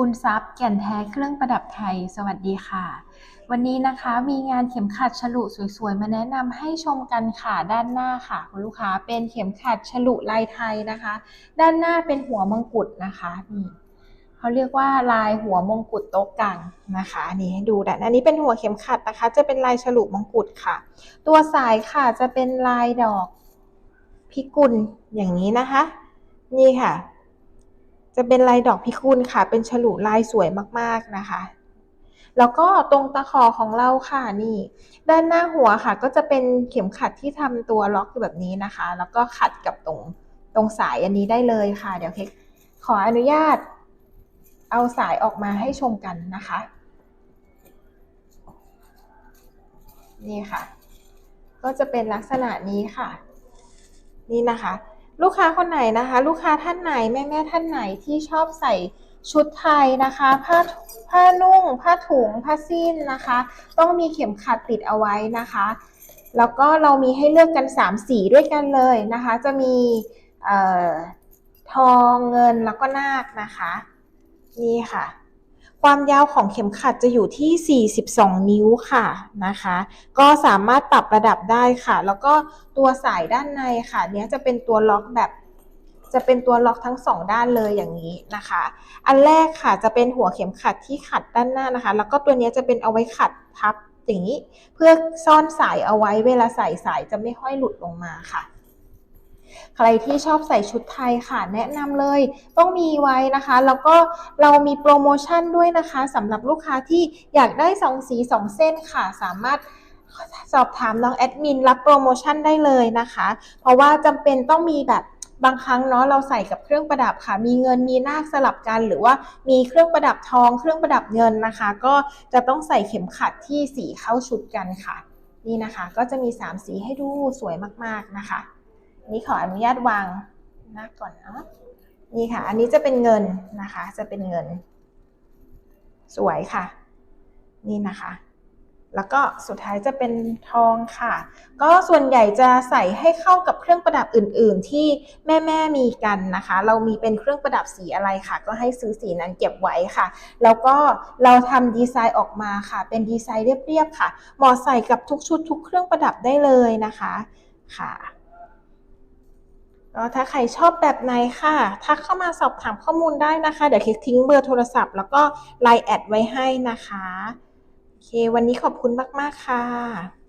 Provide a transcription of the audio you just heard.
ภูนทรัพย์แก่นแท้เครื่องประดับไทย สวัสดีค่ะ วันนี้นะคะมีงานเข็มขัดฉลุสวยๆ มาแนะนำให้ชมกันค่ะด้านหน้าค่ะคุณลูกค้าเป็นเข็มขัดฉลุลายไทยนะคะ ด้านหน้าเป็นหัวมงกุฎนะคะนี่เขาเรียกว่าลายหัวมงกุฎโต๊ะกลางนะคะนี่ให้ดูด้านอันนี้เป็นหัวเข็มขัดนะคะ จะเป็นลายฉลุมงกุฎค่ะ ตัวสายค่ะจะเป็นลายดอกพิกุลอย่างนี้นะคะ นี่ค่ะ จะเป็นลายดอกพิกุลค่ะ เป็นฉลุลายสวยมากๆนะคะ แล้วก็ตรงตะขอของเราค่ะนี่ ด้านหน้าหัวค่ะ ก็จะเป็นเข็มขัดที่ทำตัวล็อกแบบนี้นะคะ แล้วก็ขัดกับตรงตรงสายอันนี้ได้เลยค่ะ เดี๋ยวเค้กขออนุญาต เอาสายออกมาให้ชมกันนะคะ นี่ค่ะ ก็จะเป็นลักษณะนี้ค่ะ นี่นะคะ ลูกค้าคนไหนนะคะ ลูกค้าท่านไหนแม่แม่ท่านไหนที่ชอบใส่ชุดไทยนะคะ ผ้าผ้านุ่ง ผ้าถุง ผ้าสิ้นนะคะ ต้องมีเข็มขัดติดเอาไว้นะคะ แล้วก็เรามีให้เลือกกัน 3 สีด้วยกันเลยนะคะ จะมีทองเงินแล้วก็นาคนะคะ นี่ค่ะ ความยาวของเข็มขัดจะอยู่ที่ 42 นิ้วค่ะนะคะ ก็สามารถปรับระดับได้ค่ะ แล้วก็ตัวสายด้านในค่ะ เนี้ยจะเป็นตัวล็อกแบบ จะเป็นตัวล็อกทั้งสองด้านเลยอย่างนี้นะคะ อันแรกค่ะจะเป็นหัวเข็มขัดที่ขัดด้านหน้านะคะ แล้วก็ตัวเนี้ยจะเป็นเอาไว้ขัดพับอย่างนี้ เพื่อซ่อนสายเอาไว้เวลาใส่สายจะไม่ค่อยหลุดลงมาค่ะ ใครที่ชอบใส่ชุดไทยค่ะแนะนำเลย ต้องมีไว้นะคะ แล้วก็เรามีโปรโมชั่นด้วยนะคะสำหรับลูกค้าที่อยากได้2สี2เส้นค่ะ สามารถสอบถามน้องแอดมินรับโปรโมชั่นได้เลยนะคะ เพราะว่าจำเป็นต้องมีแบบบางครั้งเนาะเราใส่กับเครื่องประดับค่ะ มีเงินมีนาคสลับกันหรือว่ามีเครื่องประดับทองเครื่องประดับเงินนะคะ ก็จะต้องใส่เข็มขัดที่สีเข้าชุดกันค่ะ นี่นะคะ ก็จะมี 3 สีให้ดูสวยมากๆนะคะ นี่ขออนุญาตวางหน้าก่อนเนาะนี่ค่ะ อันนี้จะเป็นเงินนะคะ จะเป็นเงิน สวยค่ะ นี่นะคะ แล้วก็สุดท้ายจะเป็นทองค่ะ ก็ส่วนใหญ่จะใส่ให้เข้ากับเครื่องประดับอื่น ๆ ที่แม่ๆมีกันนะคะ เรามีเป็นเครื่องประดับสีอะไรค่ะ ก็ให้ซื้อสีนั้นเก็บไว้ค่ะ แล้วก็เราทำดีไซน์ออกมาค่ะ เป็นดีไซน์เรียบๆค่ะ เหมาะใส่กับทุกชุดทุกเครื่องประดับได้เลยนะคะ ค่ะ ก็ถ้าใครชอบแบบไหนค่ะ ทักเข้ามาสอบถามข้อมูลได้นะคะ เดี๋ยวคลิกทิ้งเบอร์โทรศัพท์ แล้วก็ไลน์แอดไว้ให้นะคะ โอเค วันนี้ขอบคุณมาก ๆ ค่ะ